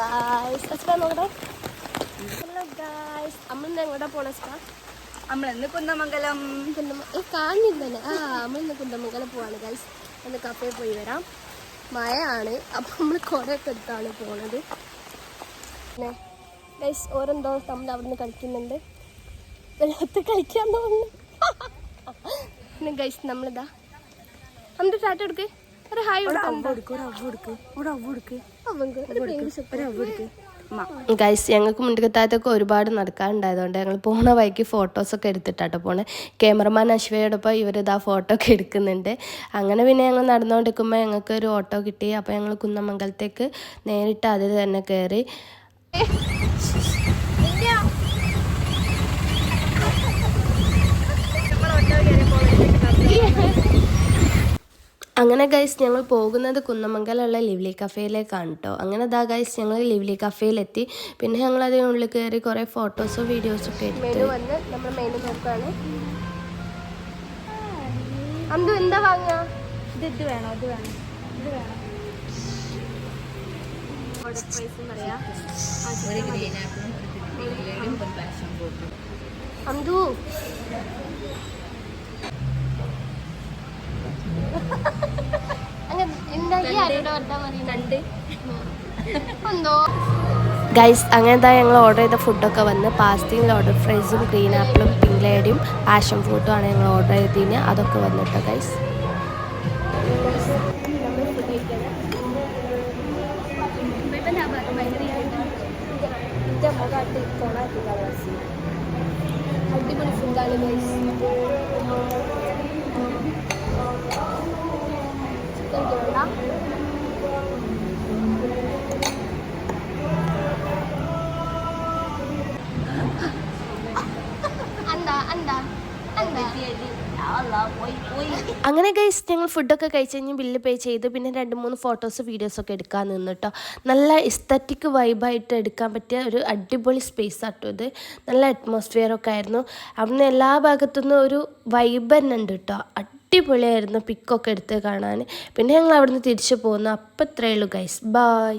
Guys അസ്കാ നോക്കട്ടെ hello guys അമ്മ എങ്ങോട്ടാ പോണ അസ്കാ നമ്മളിന്ന് കുന്നമംഗലം. കുന്തമ ഏ കാണുന്നില്ലല്ലേ ആ നമ്മൾ ഇന്ന് കുന്തമംഗലം പോവാണ് ഗൈസ് ഒന്ന് കഫേ പോയി വരാം. മഴയാണ്. അപ്പം നമ്മൾ കുറേയൊക്കെ എടുത്താണ് പോണത്. പിന്നെ ഗൈസ് ഓരെന്തോ നമ്മൾ അവിടെ നിന്ന് കളിക്കുന്നുണ്ട്. വെള്ളത്ത് കളിക്കാൻ തോന്നുന്നു. പിന്നെ ഗൈസ് നമ്മളിതാ നമ്മുടെ ടാറ്റ എടുക്ക്? ഒരു ഹായ് ഗൈസ് ഞങ്ങൾക്ക് മുൻകത്തായത്തൊക്കെ ഒരുപാട് നടക്കാനുണ്ടായതുകൊണ്ട് ഞങ്ങൾ പോണ വഴിക്ക് ഫോട്ടോസൊക്കെ എടുത്തിട്ടാട്ടോ പോണേ. ക്യാമറമാൻ അശ്വയോടൊപ്പം ഇവരിതാ ഫോട്ടോ ഒക്കെ എടുക്കുന്നുണ്ട്. അങ്ങനെ പിന്നെ ഞങ്ങൾ നടന്നുകൊണ്ടിരിക്കുമ്പോൾ ഞങ്ങൾക്ക് ഒരു ഓട്ടോ കിട്ടി. അപ്പോൾ ഞങ്ങൾ കുന്നമംഗലത്തേക്ക് നേരിട്ട് അതിൽ തന്നെ കയറി അങ്ങനെ ഗൈസ് ഞങ്ങൾ പോകുന്നത് കുന്നമംഗലമുള്ള ലിവ്ലി കഫേയിലേക്കാണ് കേട്ടോ അങ്ങനെ ദാ ഗൈസ് ഞങ്ങൾ ലിവ്ലി കഫേയിലെത്തി പിന്നെ ഞങ്ങൾ അതിനുള്ളിൽ കയറി കുറേ ഫോട്ടോസും വീഡിയോസും ഒക്കെ എടുത്തു. വന്ന് നമ്മൾ മെനു നോക്കുകയാണ് അന്തു എന്താ വാങ്ങുക? ഇത് ഇത് വേണോ ഇത് വേണം ഇത് വേണം. ഓർഡർ പ്രൈസ് പറയാം. ഒരു ഗ്രീൻ ആപ്പിളും ഒരു പിങ്കിലേയും ഒരു പാഷൻ ഫ്രൂട്ടും അന്തു അങ്ങനെ ഉണ്ടാക്കി ആരോട് വർത്താൻ പറയുന്നുണ്ട് എന്തോ ഗൈസ് അങ്ങനത്തെ ഞങ്ങൾ ഓർഡർ ചെയ്ത ഫുഡൊക്കെ വന്ന് പാസ്തയും ഓർഡർ ഫ്രൈസും ഗ്രീൻ ആപ്പിളും പിങ്ക് ലേഡിയും പാഷൻ ഫ്രൂട്ടും ആണ് ഞങ്ങൾ ഓർഡർ ചെയ്തതിന് അതൊക്കെ വന്നിട്ടോ ഗൈസ് അടിപൊളി ഫുഡാണ് ഗൈസ് അങ്ങനെ ഗൈസ് ഞങ്ങൾ ഫുഡൊക്കെ കഴിച്ച് കഴിഞ്ഞ് ബില്ല് പേ ചെയ്ത്. പിന്നെ രണ്ട് മൂന്ന് ഫോട്ടോസ് വീഡിയോസൊക്കെ എടുക്കാൻ നിന്നു കേട്ടോ നല്ല ഇസ്തറ്റിക് വൈബായിട്ട് എടുക്കാൻ പറ്റിയ ഒരു അടിപൊളി സ്പേസ് ആട്ടോ ഇത്. നല്ല അറ്റ്മോസ്ഫിയർ ഒക്കെ ആയിരുന്നു. അവിടുന്ന് എല്ലാ ഭാഗത്തുനിന്നും ഒരു വൈബ് തന്നെ ഉണ്ട് കേട്ടോ അടിപൊളിയായിരുന്നു പിക്കൊക്കെ എടുത്ത് കാണാൻ. പിന്നെ ഞങ്ങൾ അവിടുന്ന് തിരിച്ചു പോകുന്നു. അപ്പം ഇത്രയേ ഉള്ളൂ ഗൈസ് ബായ്